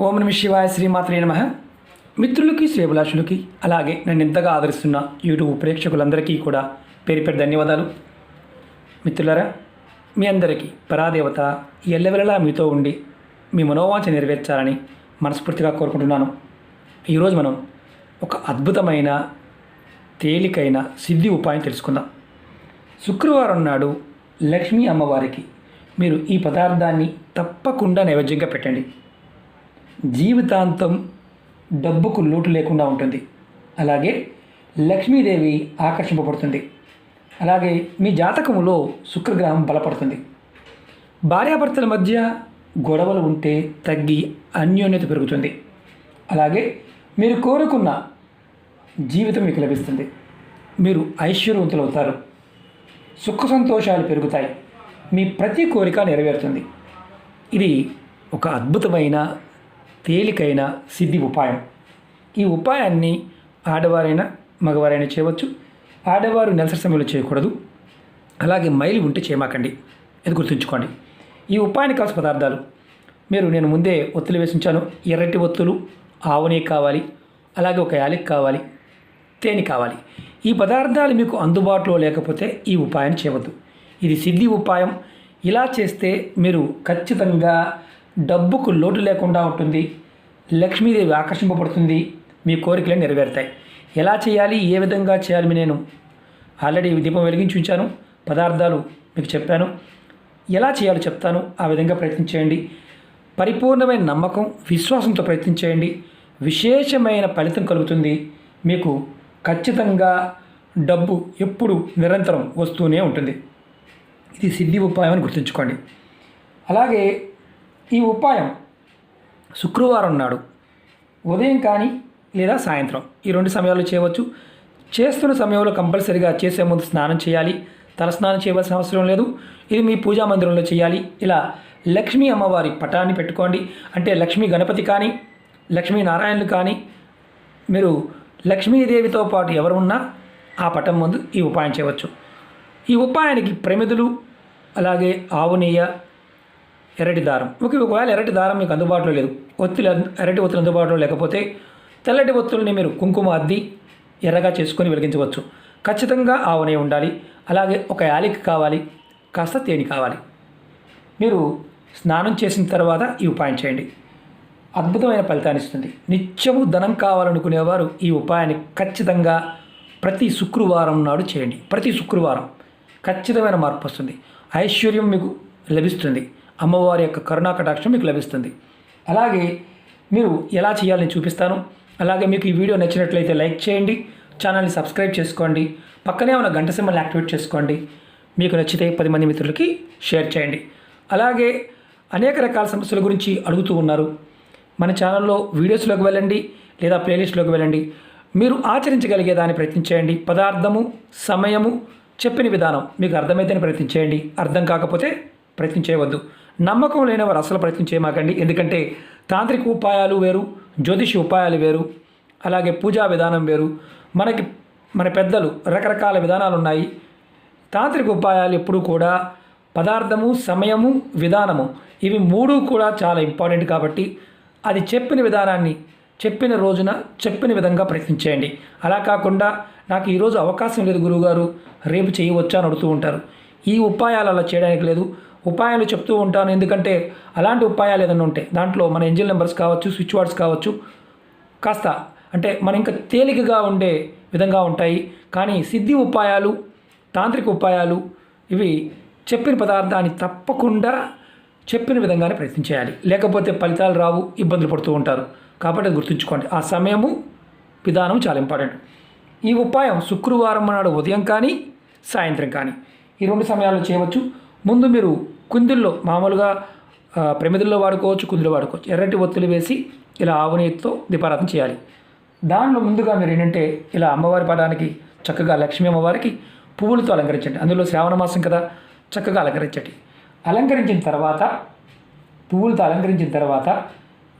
ఓం నమ శివాయ శ్రీమాత్రే నమ. మిత్రులకి శ్రేభిలాషులకి అలాగే నన్ను ఎంతగా ఆదరిస్తున్న యూట్యూబ్ ప్రేక్షకులందరికీ కూడా పేరు పేరు ధన్యవాదాలు. మిత్రులరా మీ అందరికీ పరాదేవత ఎల్లవెల్లలా మీతో ఉండి మీ మనోవాంఛ నెరవేర్చాలని మనస్ఫూర్తిగా కోరుకుంటున్నాను. ఈరోజు మనం ఒక అద్భుతమైన తేలికైన సిద్ధి ఉపాయం తెలుసుకుందాం. శుక్రవారం నాడు లక్ష్మీ అమ్మవారికి మీరు ఈ పదార్థాన్ని తప్పకుండా నైవేద్యంగా పెట్టండి. జీవితాంతం డబ్బుకు లోటు లేకుండా ఉంటుంది. అలాగే లక్ష్మీదేవి ఆకర్షింపబడుతుంది. అలాగే మీ జాతకములో శుక్రగ్రహం బలపడుతుంది. భార్యాభర్తల మధ్య గొడవలు ఉంటే తగ్గి అన్యోన్యత పెరుగుతుంది. అలాగే మీరు కోరుకున్న జీవితం మీకు లభిస్తుంది. మీరు ఐశ్వర్యవంతులవుతారు సుఖ సంతోషాలు పెరుగుతాయి. మీ ప్రతి కోరిక నెరవేరుతుంది. ఇది ఒక అద్భుతమైన తేలికైన సిద్ధి ఉపాయం. ఈ ఉపాయాన్ని ఆడవారైనా మగవారైనా చేయవచ్చు. ఆడవారు నెలసరి సమయంలో చేయకూడదు. అలాగే మైలు ఉంటే చేయమాకండి. ఇది గుర్తుంచుకోండి. ఈ ఉపాయానికి కావాల్సిన పదార్థాలు. మీరు నేను ముందే ఒత్తులు వేసి ఉంచాను ఎర్రటి ఒత్తులు ఆవునే కావాలి అలాగే ఒక యాలక్ కావాలి తేనె కావాలి. ఈ పదార్థాలు మీకు అందుబాటులో లేకపోతే ఈ ఉపాయాన్ని చేయవద్దు. ఇది సిద్ధి ఉపాయం. ఇలా చేస్తే మీరు ఖచ్చితంగా డబ్బుకు లోటు లేకుండా ఉంటుంది. లక్ష్మీదేవి ఆకర్షింపబడుతుంది. మీ కోరికలు నెరవేరుతాయి. ఎలా చేయాలి? ఏ విధంగా చేయాలి? నేను ఆల్రెడీ దీపం వెలిగించి ఉంచాను. పదార్థాలు మీకు చెప్పాను. ఎలా చేయాలో చెప్తాను. ఆ విధంగా ప్రయత్నించేయండి పరిపూర్ణమైన నమ్మకం విశ్వాసంతో ప్రయత్నించేయండి విశేషమైన ఫలితం కలుగుతుంది. మీకు ఖచ్చితంగా డబ్బు ఎప్పుడు నిరంతరం వస్తూనే ఉంటుంది. ఇది సిద్ధి ఉపాయం అని గుర్తుంచుకోండి. అలాగే ఈ ఉపాయం శుక్రవారం నాడు ఉదయం కానీ లేదా సాయంత్రం. ఈ రెండు సమయాల్లో చేయవచ్చు. చేస్తున్న సమయంలో కంపల్సరీగా చేసే ముందు స్నానం చేయాలి. తలస్నానం చేయవలసిన అవసరం లేదు. ఇది మీ పూజా మందిరంలో చేయాలి. ఇలా లక్ష్మీ అమ్మవారి పటాన్ని పెట్టుకోండి. అంటే లక్ష్మీ గణపతి కానీ లక్ష్మీ నారాయణులు కానీ మీరు లక్ష్మీదేవితో పాటు ఎవరు ఉన్నా ఆ పటం ముందు ఈ ఉపాయం చేయవచ్చు. ఈ ఉపాయానికి ప్రమిదులు అలాగే ఆవు నెయ్య ఎర్రటి దారం. ఓకే ఒకవేళ ఎర్రటి దారం మీకు అందుబాటులో లేదు ఒత్తులు ఎర్రటి ఒత్తులు అందుబాటులో లేకపోతే తెల్లటి ఒత్తుల్ని మీరు కుంకుమ అద్ది ఎర్రగా చేసుకొని వెలిగించవచ్చు. ఖచ్చితంగా ఆవు నెయ్యి ఉండాలి అలాగే ఒక యాలిక్ కావాలి కాస్త తేనె కావాలి. మీరు స్నానం చేసిన తర్వాత ఈ ఉపాయం చేయండి. అద్భుతమైన ఫలితాన్ని ఇస్తుంది. నిత్యము ధనం కావాలనుకునేవారు ఈ ఉపాయాన్ని ఖచ్చితంగా ప్రతి శుక్రవారం నాడు చేయండి. ప్రతి శుక్రవారం ఖచ్చితమైన మార్పు వస్తుంది. ఐశ్వర్యం మీకు లభిస్తుంది. అమ్మవారి యొక్క కరుణా కటాక్షం మీకు లభిస్తుంది. అలాగే మీరు ఎలా చేయాలని చూపిస్తాను. అలాగే మీకు ఈ వీడియో నచ్చినట్లయితే లైక్ చేయండి. ఛానల్ని సబ్స్క్రైబ్ చేసుకోండి. పక్కనే ఉన్న గంట సింబల్ని యాక్టివేట్ చేసుకోండి. మీకు నచ్చితే పది మంది మిత్రులకి షేర్ చేయండి. అలాగే అనేక రకాల సమస్యల గురించి అడుగుతూ ఉన్నారు. మన ఛానల్లో వీడియోస్లోకి వెళ్ళండి లేదా ప్లేలిస్ట్లోకి వెళ్ళండి. మీరు ఆచరించగలిగే దాన్ని ప్రయత్నించేయండి పదార్థము సమయము చెప్పిన విధానం మీకు అర్థమైతేనే ప్రయత్నించేయండి అర్థం కాకపోతే ప్రయత్నం చేయవద్దు. నమ్మకం లేనివారు అసలు ప్రయత్నం చేయమాకండి. ఎందుకంటే తాంత్రిక ఉపాయాలు వేరు జ్యోతిష ఉపాయాలు వేరు అలాగే పూజా విధానం వేరు. మనకి మన పెద్దలు రకరకాల విధానాలు ఉన్నాయి. తాంత్రిక ఉపాయాలు ఎప్పుడు కూడా పదార్థము సమయము విధానము ఇవి మూడు కూడా చాలా ఇంపార్టెంట్ కాబట్టి అది చెప్పిన విధానాన్ని చెప్పిన రోజున చెప్పిన విధంగా ప్రయత్నించేయండి అలా కాకుండా నాకు ఈరోజు అవకాశం లేదు గురువుగారు రేపు చేయవచ్చా అని అడుగుతూ ఉంటారు. ఈ ఉపాయాలు అలా చేయడానికి లేదు. ఉపాయాలు చెప్తూ ఉంటాను. ఎందుకంటే అలాంటి ఉపాయాలు ఏదైనా ఉంటాయి దాంట్లో మన ఎంజిల్ నెంబర్స్ కావచ్చు స్విచ్ వర్డ్స్ కావచ్చు కాస్త అంటే మన ఇంకా తేలికగా ఉండే విధంగా ఉంటాయి. కానీ సిద్ధి ఉపాయాలు తాంత్రిక ఉపాయాలు ఇవి చెప్పిన పదార్థాన్ని తప్పకుండా చెప్పిన విధంగానే ప్రయత్నం చేయాలి. లేకపోతే ఫలితాలు రావు ఇబ్బందులు పడుతూ ఉంటారు. కాబట్టి అది గుర్తుంచుకోండి ఆ సమయము విధానం చాలా ఇంపార్టెంట్. ఈ ఉపాయం శుక్రవారం నాడు ఉదయం కానీ సాయంత్రం కానీ ఈ రెండు సమయాల్లో చేయవచ్చు. ముందు మీరు కుందుల్లో మామూలుగా ప్రమిదుల్లో వాడుకోవచ్చు కుందులు వాడుకోవచ్చు. ఎర్రటి ఒత్తులు వేసి ఇలా ఆవు నెయ్యితో దీపారాధన చేయాలి. దానిలో ముందుగా మీరు ఏంటంటే ఇలా అమ్మవారి పడానికి చక్కగా లక్ష్మీ అమ్మవారికి పువ్వులతో అలంకరించండి. అందులో శ్రావణ మాసం కదా చక్కగా అలంకరించండి. అలంకరించిన తర్వాత పువ్వులతో అలంకరించిన తర్వాత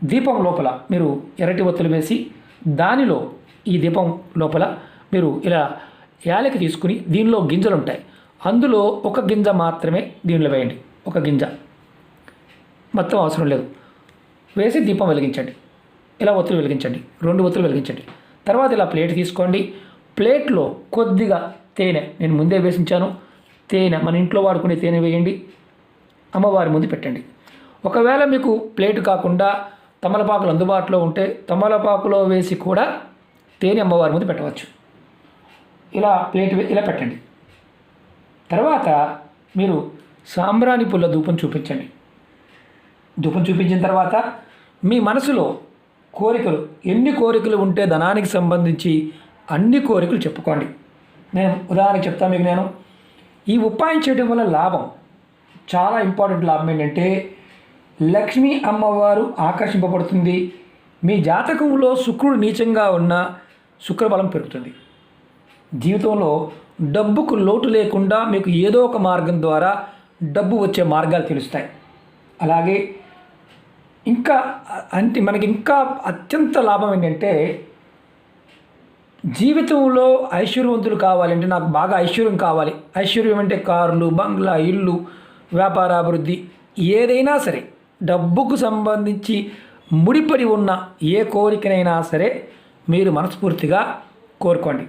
దీపం లోపల మీరు ఎర్రటి ఒత్తులు వేసి దానిలో ఈ దీపం లోపల మీరు ఇలా యాలకి తీసుకుని దీనిలో గింజలు ఉంటాయి. అందులో ఒక గింజ మాత్రమే దీనిలో వేయండి. ఒక గింజ. మొత్తం అవసరం లేదు. వేసి దీపం వెలిగించండి. ఇలా ఒత్తులు వెలిగించండి. రెండు ఒత్తులు వెలిగించండి. తర్వాత ఇలా ప్లేట్ తీసుకోండి. ప్లేట్లో కొద్దిగా తేనె. నేను ముందే వేసించాను. తేనె మన ఇంట్లో వాడుకునే తేనె వేయండి. అమ్మవారి ముందు పెట్టండి. ఒకవేళ మీకు ప్లేట్ కాకుండా తమలపాకులు అందుబాటులో ఉంటే తమలపాకులో వేసి కూడా తేనె అమ్మవారి ముందు పెట్టవచ్చు. ఇలా ప్లేట్ వే- ఇలా పెట్టండి. తర్వాత మీరు సాంబ్రాణి పుల్ల ధూపం చూపించండి. ధూపం చూపించిన తర్వాత మీ మనసులో కోరికలు ఎన్ని కోరికలు ఉంటే ధనానికి సంబంధించి అన్ని కోరికలు చెప్పుకోండి. నేను ఉదాహరణకు చెప్తాను మీకు నేను. ఈ ఉపాయం చేయడం వల్ల లాభం. చాలా ఇంపార్టెంట్ లాభం ఏంటంటే లక్ష్మీ అమ్మవారు ఆకర్షింపబడుతుంది. మీ జాతకంలో శుక్రుడు నీచంగా ఉన్న శుక్రబలం పెరుగుతుంది. జీవితంలో డబ్బుకు లోటు లేకుండా మీకు ఏదో ఒక మార్గం ద్వారా డబ్బు వచ్చే మార్గాలు తెలుస్తాయి. అలాగే ఇంకా అంటే మనకి ఇంకా అత్యంత లాభం ఏంటంటే జీవితంలో ఐశ్వర్యవంతులు కావాలంటే నాకు బాగా ఐశ్వర్యం కావాలి. ఐశ్వర్యం అంటే కార్లు బంగ్లా ఇల్లు వ్యాపారాభివృద్ధి ఏదైనా సరే. డబ్బుకు సంబంధించి ముడిపడి ఉన్న ఏ కోరికనైనా సరే మీరు మనస్ఫూర్తిగా కోరుకోండి.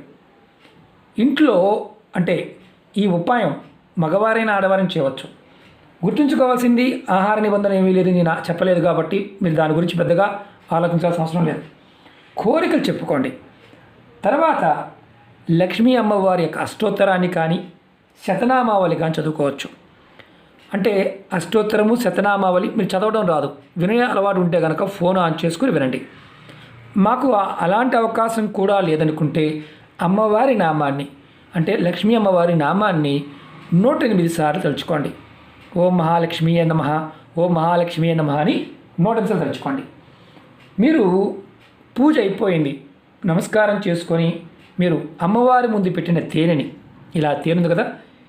ఇంట్లో అంటే ఈ ఉపాయం మగవారైన ఆడవారిని చేయవచ్చు. గుర్తుంచుకోవాల్సింది ఆహార నిబంధన ఏమీ లేదు నేను చెప్పలేదు కాబట్టి మీరు దాని గురించి పెద్దగా ఆలోచించాల్సిన అవసరం లేదు. కోరికలు చెప్పుకోండి. తర్వాత లక్ష్మీ అమ్మవారి యొక్క అష్టోత్తరాన్ని కానీ శతనామావళి కానీ చదువుకోవచ్చు. అంటే అష్టోత్తరము శతనామావళి మీరు చదవడం రాదు. వినయ అలవాటు ఉంటే కనుక ఫోన్ ఆన్ చేసుకుని వినండి. మాకు అలాంటి అవకాశం కూడా లేదనుకుంటే అమ్మవారి నామాన్ని అంటే లక్ష్మీ అమ్మవారి నామాన్ని నూట ఎనిమిది సార్లు తలుచుకోండి. ఓం మహాలక్ష్మి నమ ఓం మహాలక్ష్మి నమ అని నూట ఎనిమిది సార్లు తలుచుకోండి. మీరు పూజ అయిపోయింది నమస్కారం చేసుకొని మీరు అమ్మవారి ముందు పెట్టిన తేనెని ఇలా తేనుంది కదా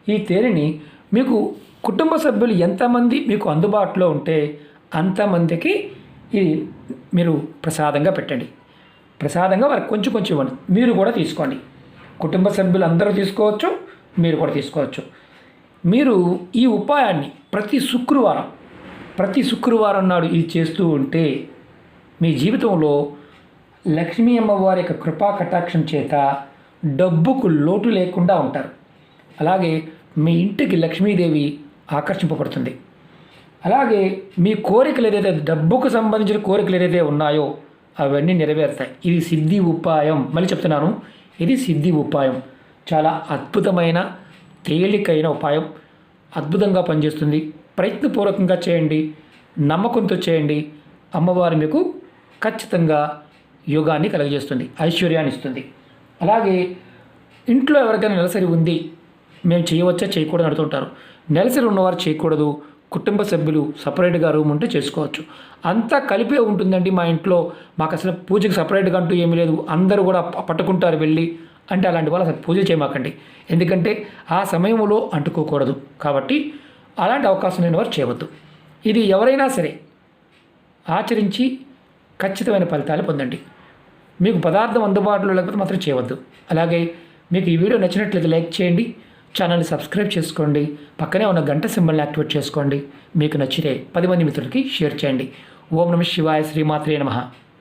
ఈ తేనెని మీకు కుటుంబ సభ్యులు ఎంతమంది మీకు అందుబాటులో ఉంటే అంతమందికి ఇది మీరు ప్రసాదంగా పెట్టండి. ప్రసాదంగా వారికి కొంచెం కొంచెం ఇవ్వండి. మీరు కూడా తీసుకోండి. కుటుంబ సభ్యులు అందరూ తీసుకోవచ్చు మీరు కూడా తీసుకోవచ్చు. మీరు ఈ ఉపాయాన్ని ప్రతి శుక్రవారం ప్రతి శుక్రవారం నాడు ఇది చేస్తూ ఉంటే మీ జీవితంలో లక్ష్మీ అమ్మవారి యొక్క కృపా కటాక్షం చేత డబ్బుకు లోటు లేకుండా ఉంటారు. అలాగే మీ ఇంటికి లక్ష్మీదేవి ఆకర్షింపబడుతుంది. అలాగే మీ కోరికలు ఏదైతే డబ్బుకు సంబంధించిన కోరికలు ఏదైతే ఉన్నాయో అవన్నీ నెరవేరుతాయి. ఇది సిద్ధి ఉపాయం. మళ్ళీ చెప్తున్నాను ఇది సిద్ధి ఉపాయం. చాలా అద్భుతమైన తేలికైన ఉపాయం అద్భుతంగా పనిచేస్తుంది. ప్రయత్నపూర్వకంగా చేయండి. నమ్మకంతో చేయండి. అమ్మవారు మీకు ఖచ్చితంగా యోగాన్ని కలుగజేస్తుంది. ఐశ్వర్యాన్ని ఇస్తుంది. అలాగే ఇంట్లో ఎవరికైనా నెలసరి ఉంది మేము చేయవచ్చా? చేయకూడదు అడుగుతుంటారు. నెలసరి ఉన్నవారు చేయకూడదు. కుటుంబ సభ్యులు సపరేట్గా రూమ్ ఉంటే చేసుకోవచ్చు. అంతా కలిపే ఉంటుందండి మా ఇంట్లో. మాకు అసలు పూజకి సపరేట్గా అంటూ ఏమీ లేదు. అందరూ కూడా పట్టుకుంటారు వెళ్ళి. అంటే అలాంటి వాళ్ళు అసలు పూజ చేయమాకండి. ఎందుకంటే ఆ సమయంలో అంటుకోకూడదు. కాబట్టి అలాంటి అవకాశం లేని వారు చేయవద్దు. ఇది ఎవరైనా సరే ఆచరించి ఖచ్చితమైన ఫలితాలు పొందండి. మీకు పదార్థం అందుబాటులో లేకపోతే మాత్రం చేయవద్దు. అలాగే మీకు ఈ వీడియో నచ్చినట్లయితే లైక్ చేయండి. ఛానల్ని సబ్స్క్రైబ్ చేసుకోండి. పక్కనే ఉన్న గంట సింబల్ని యాక్టివేట్ చేసుకోండి. మీకు నచ్చితే పది మంది మిత్రులకి షేర్ చేయండి. ఓం నమ శివాయ శ్రీమాత్రే నమః.